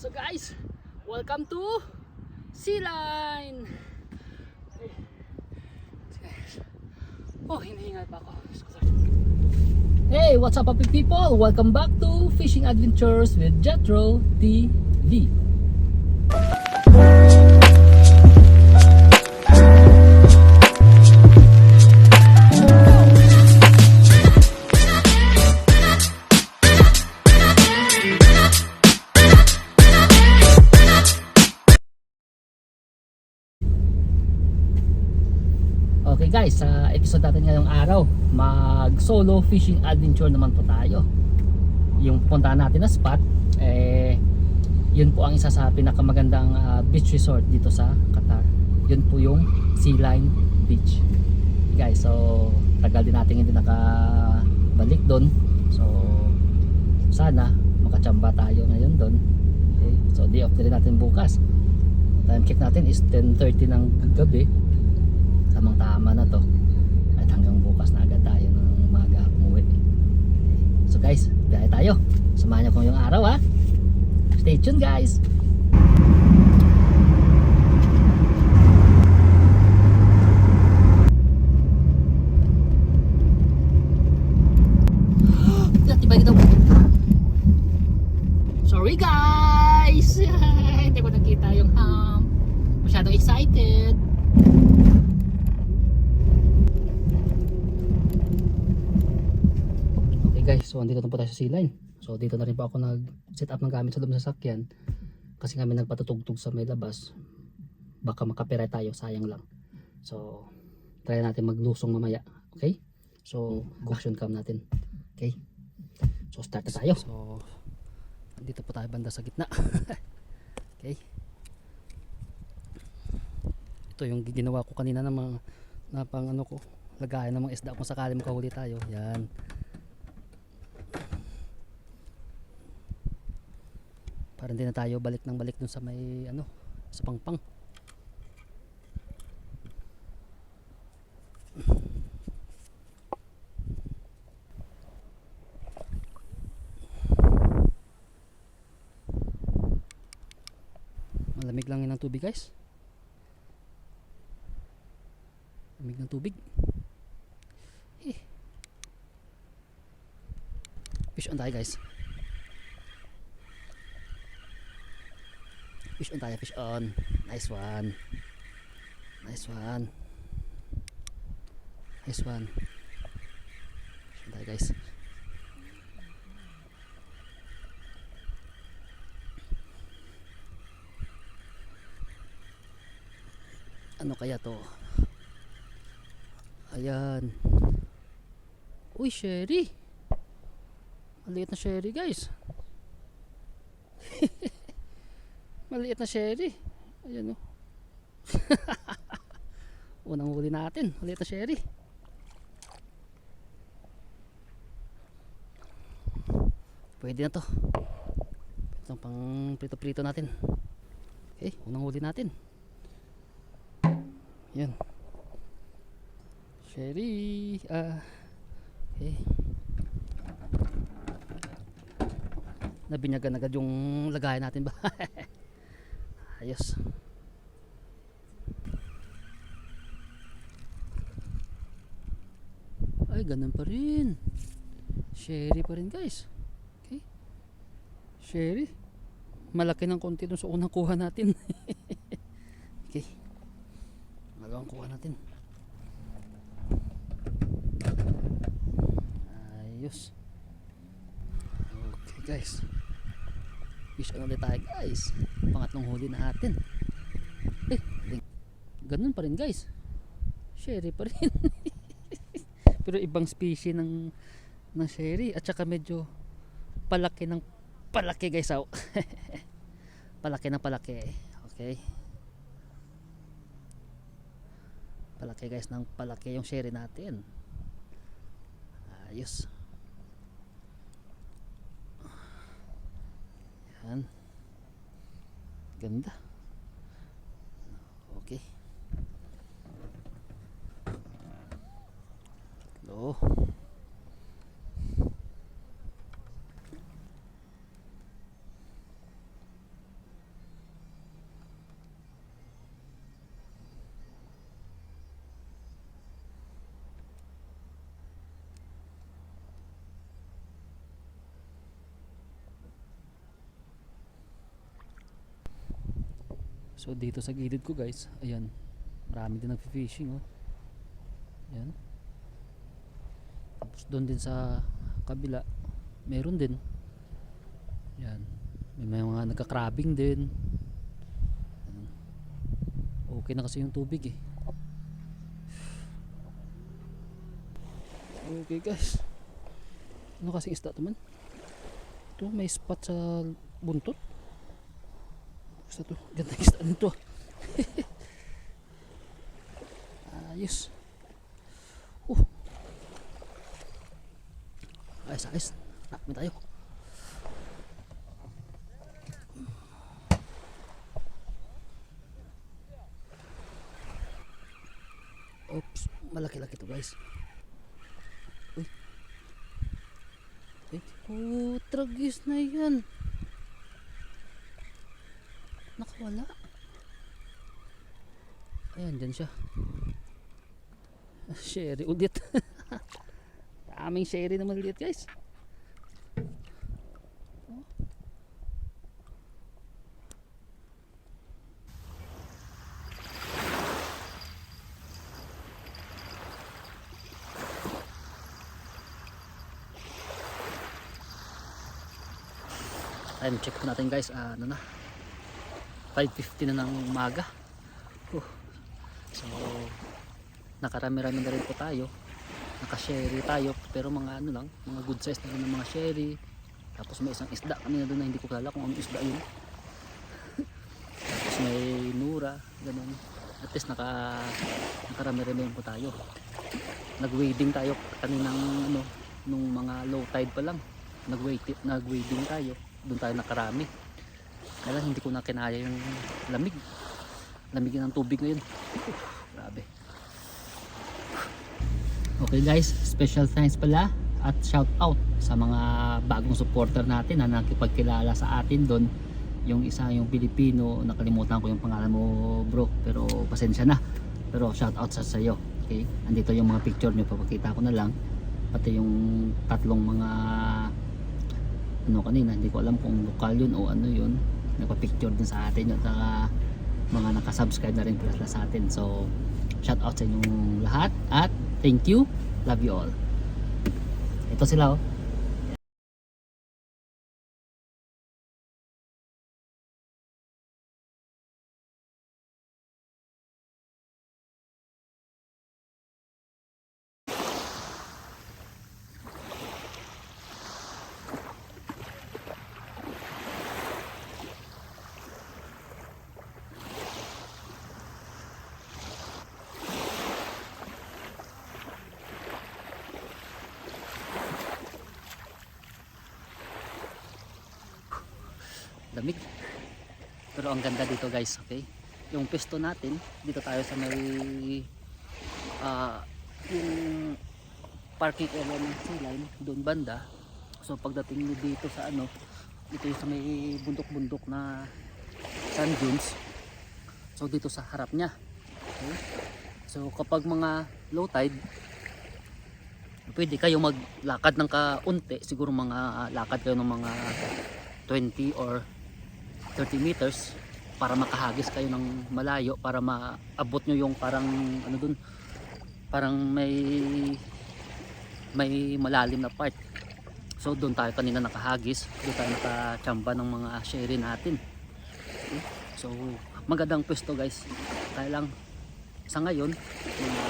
So guys, welcome to Sea Line. Oh, hinahingal pa ako. Hey, what's up happy people? Welcome back to Fishing Adventures with Jetro TV. Guys, sa episode natin ngayong araw, mag solo fishing adventure naman po tayo. Yung puntahan natin na spot, eh, yun po ang isa sa pinakamagandang ah, beach resort dito sa Qatar. Yun po yung Sea Line Beach. Guys, so tagal din natin hindi nakabalik doon. So sana makachamba tayo ngayon doon. Okay? So day off na rin natin bukas. Time check natin is 10.30 ng gabi tamang tama na to at hanggang bukas na agad tayo ng maga umuwi so guys biyahe tayo samahan niyo ko yung araw ha stay tuned guys Tibay dito. Sorry guys! Hindi ko nakita yung um, masyadong excited. Okay guys, so line. So dito na rin po ako nag-set up ng gamit sa loob ng sasakyan. Kasi kami nagpatutugtog sa may labas. Baka makapira tayo, sayang lang. So, try natin maglusong mamaya. Okay? So, action cam natin. Okay? So, start na tayo. So, dito po tayo banda sa gitna. okay? Ito yung ginawa ko kanina ng mga na pang ano ko lagayan ng mga isda kung sakali makahuli tayo yan para hindi na tayo balik ng balik dun sa may ano sa pangpang. Malamig lang yun ang tubig guys. Lamig ng tubig. Eh. fish on tayo guys fish on tayo fish on. Nice one. Nice one. Nice one. Fish on tayo guys. Ano kaya to? Ayan. Uy sherry. Maliit na sherry guys maliit na sherry. Ayan o unang huli natin. Maliit na sherry. Pwede na to. Ito pang prito prito natin. Okay unang huli natin. Yan sherry ah okay. Nabinyagan agad yung lagayan natin ba ayos. Ay ganun pa rin. Sherry pa rin guys. Okay. Sherry malaki ng konti dun sa unang kuha natin. Okay. Malawang kuha natin. Ayos. Okay guys fish on ulit tayo guys. Pangatlong huli natin eh ding- ganun pa rin guys. Sherry pa rin. Pero ibang species ng ng sherry. At saka medyo palaki ng palaki guys oh. palaki ng palaki. Okay. Palaki guys ng palaki yung sherry natin. Ayos yan ganda okay Hello. So dito sa gilid ko guys, ayan, marami din nagfi-fishing oh. Ayan. Tapos doon din sa kabila, meron din. Ayan. May mga nagka-crabbing din. Ayan. Okay na kasi yung tubig eh. Okay guys. Ano kasing isda to man? Ito may spot sa buntot. Basta to. Ganda yung isda nito. ayos. Uh. Ayos ayos. Nakami tayo. Oops, malaki-laki to guys. Uy. Ay, oh, tragis na yan. Nakawala. Ayan, dyan siya. Sherry ulit. Daming sherry na maliit guys. Time check po natin guys. Ah, ano na? 5.50 na ng umaga. So, nakarami-rami na rin po tayo. Naka-sherry tayo. Pero mga ano lang, mga good size na rin ng mga sherry. Tapos may isang isda kanina doon na hindi ko kilala kung anong isda yun. Tapos may nura, ganun. At least naka, nakarami-rami po tayo. Nag-wading tayo kaninang ano, nung mga low tide pa lang. Nag-wading, nag-wading tayo. Doon tayo nakarami. Kaya hindi ko na kinaya yung lamig. Lamig ng tubig ngayon. Grabe. Okay guys, special thanks pala at shout out sa mga bagong supporter natin na nakipagkilala sa atin doon. Yung isa yung Pilipino, nakalimutan ko yung pangalan mo bro, pero pasensya na. Pero shout out sa sayo. Okay? Andito yung mga picture nyo, papakita ko na lang. Pati yung tatlong mga ano kanina, hindi ko alam kung lokal yun o ano yun. Nagpa-picture din sa atin yun. Saka mga nakasubscribe na rin pala sa atin. So, shout out sa inyong lahat at thank you. Love you all. Ito sila oh. Lamig pero ang ganda dito guys okay? Yung pesto natin dito tayo sa may ah yung parking area ng C-line doon banda. So pagdating nyo dito sa ano dito yung sa may bundok-bundok na sand dunes. So dito sa harap nya okay? so kapag mga low tide pwede kayo maglakad ng kaunti. Siguro mga lakad kayo ng mga 20 or 30 meters para makahagis kayo ng malayo para maabot nyo yung parang ano dun parang may may malalim na part. So doon tayo kanina nakahagis doon tayo nakachamba ng mga sherry natin. So magandang pwesto guys. Kaya lang sa ngayon mga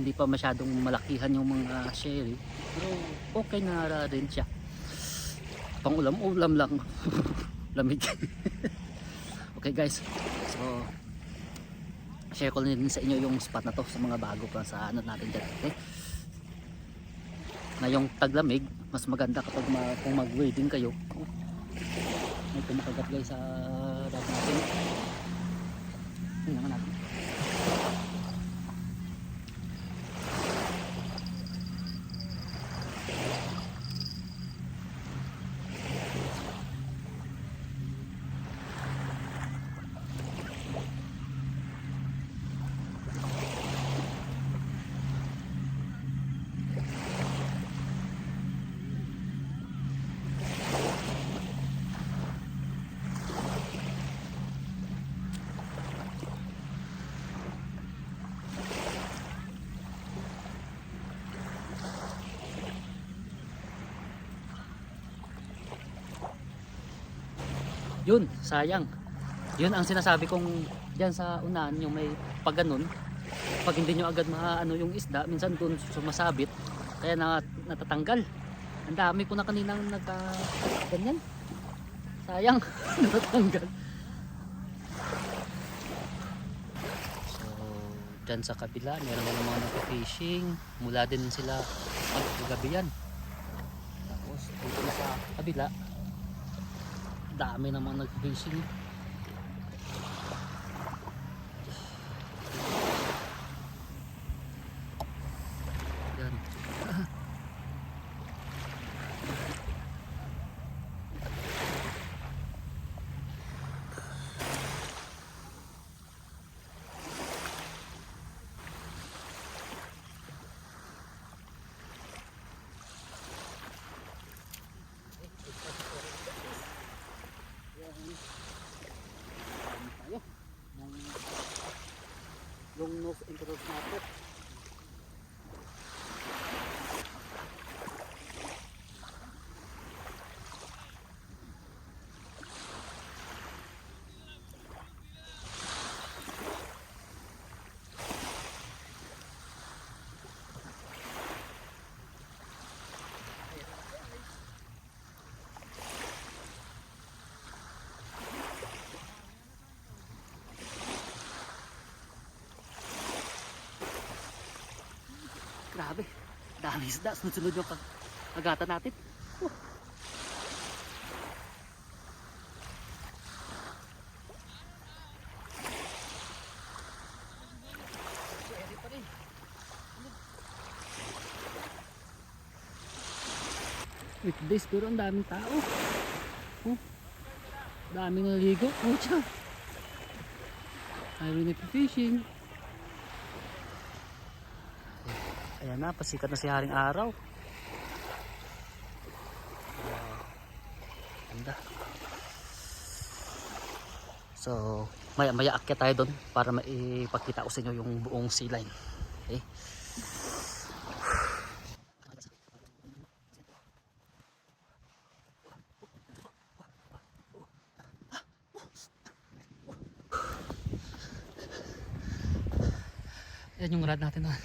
hindi pa masyadong malakihan yung mga sherry pero okay na rin siya. Pang ulam ulam lang lamig. Okay guys. So share ko din sa inyo yung spot na to sa mga bago pa sa ano natin dyan okay? Ngayong taglamig mas maganda kapag ma kung mag wading kayo. May kumakagat guys sa bag natin. Tingnan nga natin sayang. Yun ang sinasabi kong diyan sa unahan yung may pag ganun, pag hindi nyo agad maano yung isda, minsan doon sumasabit, kaya na, natatanggal. Ang dami ko na kaninang nagka ganyan. Sayang, natatanggal. So, dyan sa kabila, meron mga mga nagka-fishing. Mula din sila pagkagabi yan. Tapos, dito na sa kabila, dami ng mga nag-fishing. Yan. Grabe. Dami isda. Sunod-sunod yung kag agatan natin. Rin. Weekdays pero ang daming tao. Oh. Daming naligo. Oh, tiyan. Ayaw nagpa-fishing. Ayan na, pasikat na si Haring Araw. Ganda. So, maya maya akyat tayo doon para maipakita ko sa inyo yung buong sea line. Okay? Yan yung rad natin doon.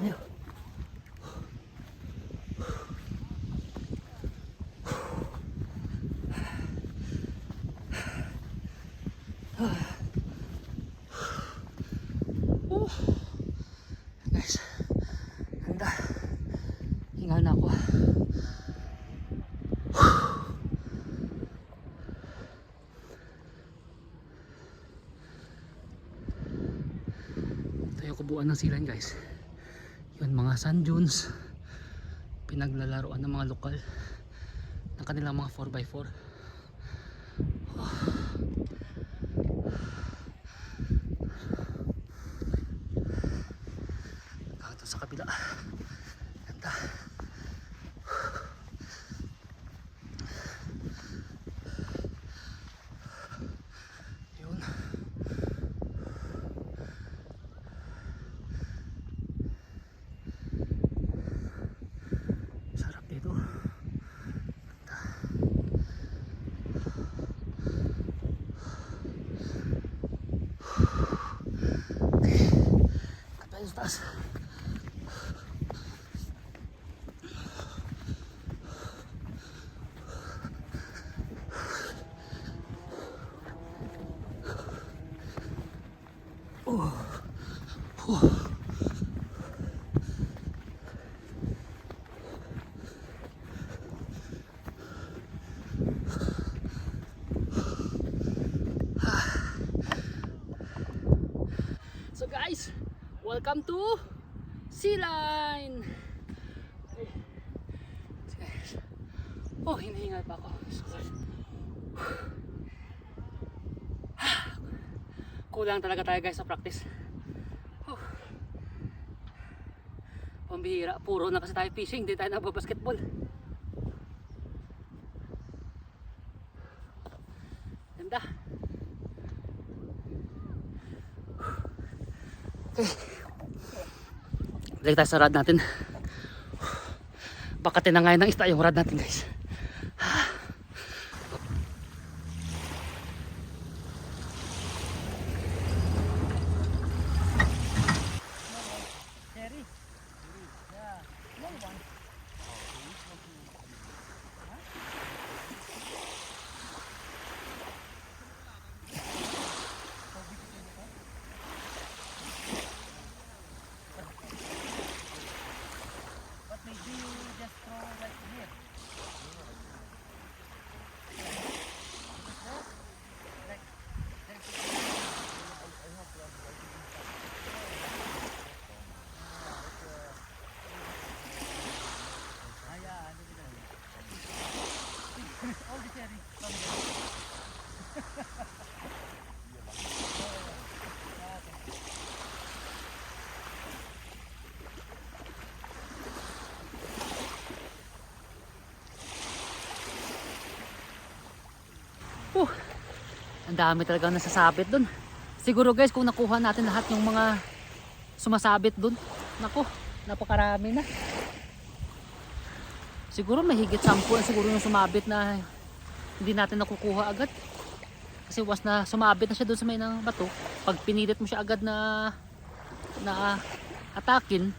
Ayo. Oh. Guys, ganda. Hingal na ako. Kabuuan ng silan guys. Yun mga sand dunes. Pinaglalaroan ng mga lokal ng kanilang mga 4x4 kahit sa kabila ganda yun Sarap dito. Ganda. Okay. Kat tayo sa taas. So guys, welcome to Sea Line. Oh, hinihingal pa ako. Kulang talaga tayo guys sa practice. Pambihira, puro na kasi tayo fishing, hindi tayo nagbabasketball. Ganda. Balik tayo sa rod natin. Baka tinangay ng isda yung rod natin guys. Uh, ang dami talagang nasasabit dun. Siguro guys, kung nakuha natin lahat yung mga sumasabit dun, nako, napakarami na. Siguro mahigit 10 ang siguro yung sumabit na hindi natin nakukuha agad. Kasi was na sumabit na siya doon sa may ng bato, pag pinilit mo siya agad na na atakin,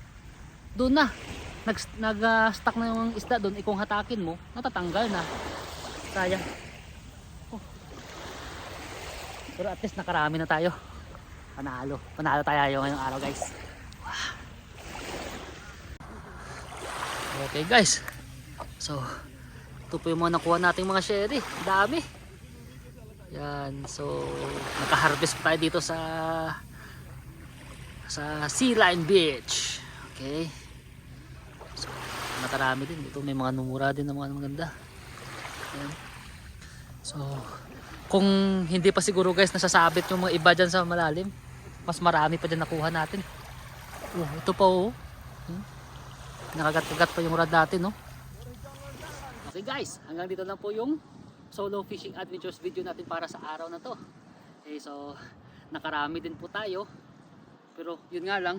doon na. Nag, nag-stuck na yung isda doon, ikong hatakin mo, natatanggal na. Sayang. Pero at least nakarami na tayo. Panalo. Panalo tayo ngayong araw guys. Okay guys. So, ito po yung mga nakuha nating mga sherry. Dami. Yan. So, nakaharvest pa tayo dito sa sa Sea Line Beach. Okay. So, nakarami din. Dito may mga numura din ng mga maganda. Yan. So, kung hindi pa siguro guys nasasabit yung mga iba dyan sa malalim mas marami pa dyan nakuha natin. Oh, ito pa oh. Hmm? nakagat-kagat pa yung rod natin no okay guys hanggang dito lang po yung solo fishing adventures video natin para sa araw na to. Okay so nakarami din po tayo. Pero yun nga lang.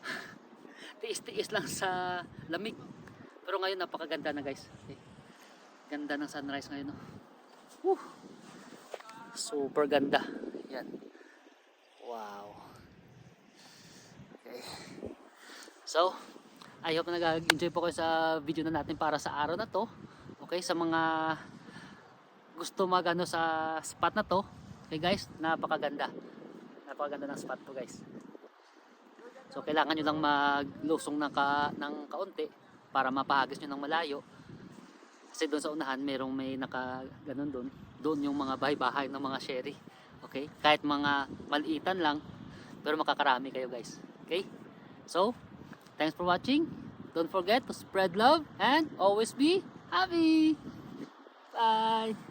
Tiis-tiis lang sa lamig. Pero ngayon napakaganda na guys. Okay. ganda ng sunrise ngayon no Woo! Super ganda. Yan. Wow. Okay. So, I hope na nag-enjoy po kayo sa video na natin para sa araw na to. Okay, sa mga gusto magano sa spot na to. Okay guys, napakaganda. Napakaganda ng spot to guys. So, kailangan nyo lang maglusong ng, ka, ng kaunti para mapahagis nyo ng malayo. Kasi doon sa unahan, merong may naka ganun doon. Doon yung mga bahay-bahay ng mga sherry. Okay? Kahit mga maliitan lang, pero makakarami kayo guys. Okay? So, thanks for watching. Don't forget to spread love and always be happy. Bye!